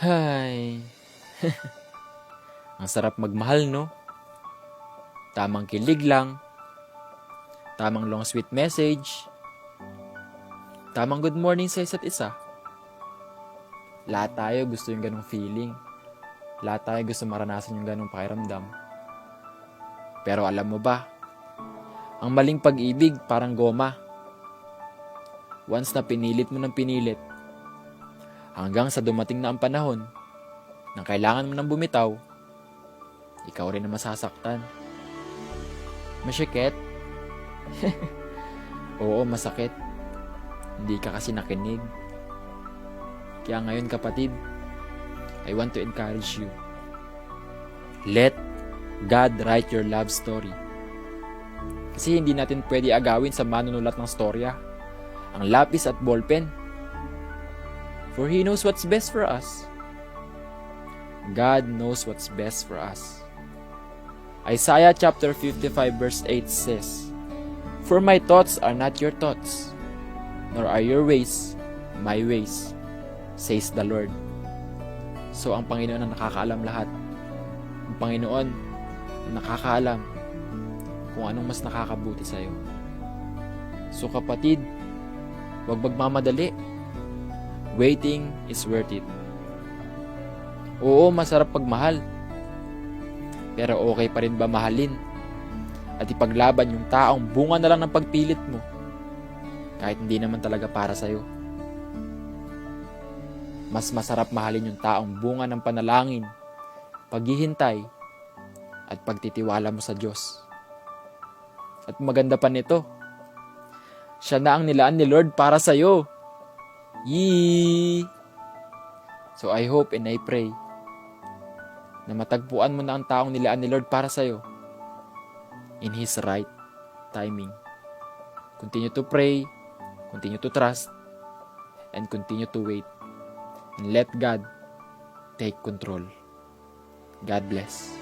Hay. Ang sarap magmahal, no? Tamang kilig lang. Tamang long sweet message. Tamang good morning sa isa't isa. Lahat tayo gusto yung ganong feeling. Lahat tayo gusto maranasan yung ganong pakiramdam. Pero alam mo ba, ang maling pag-ibig parang goma. Once na pinilit mo ng pinilit, hanggang sa dumating na ang panahon na kailangan mo nang bumitaw, ikaw rin na masasaktan. Masyakit? Oo, masakit. Hindi ka kasi nakinig. Kaya ngayon kapatid, I want to encourage you. Let God write your love story. Kasi hindi natin pwede agawin sa manunulat ng storya ang lapis at ballpen. For He knows what's best for us. God knows what's best for us. Isaiah chapter 55 verse 8 says, For my thoughts are not your thoughts, nor are your ways my ways, says the Lord. So ang Panginoon ang nakakaalam lahat. Ang Panginoon ang nakakaalam kung anong mas nakakabuti sa'yo. So kapatid, huwag magmamadali. Waiting is worth it. Oo, masarap pagmahal. Pero okay pa rin ba mahalin? At ipaglaban yung taong bunga na lang ng pagpilit mo kahit hindi naman talaga para sa'yo. Mas masarap mahalin yung taong bunga ng panalangin, paghihintay, at pagtitiwala mo sa Diyos. At maganda pa nito, siya na ang nilaan ni Lord para sa'yo. Yee! So I hope and I pray na matagpuan mo na ang taong nilaan ni Lord para sa'yo in His right timing. Continue to pray, continue to trust, and continue to wait. And let God take control. God bless.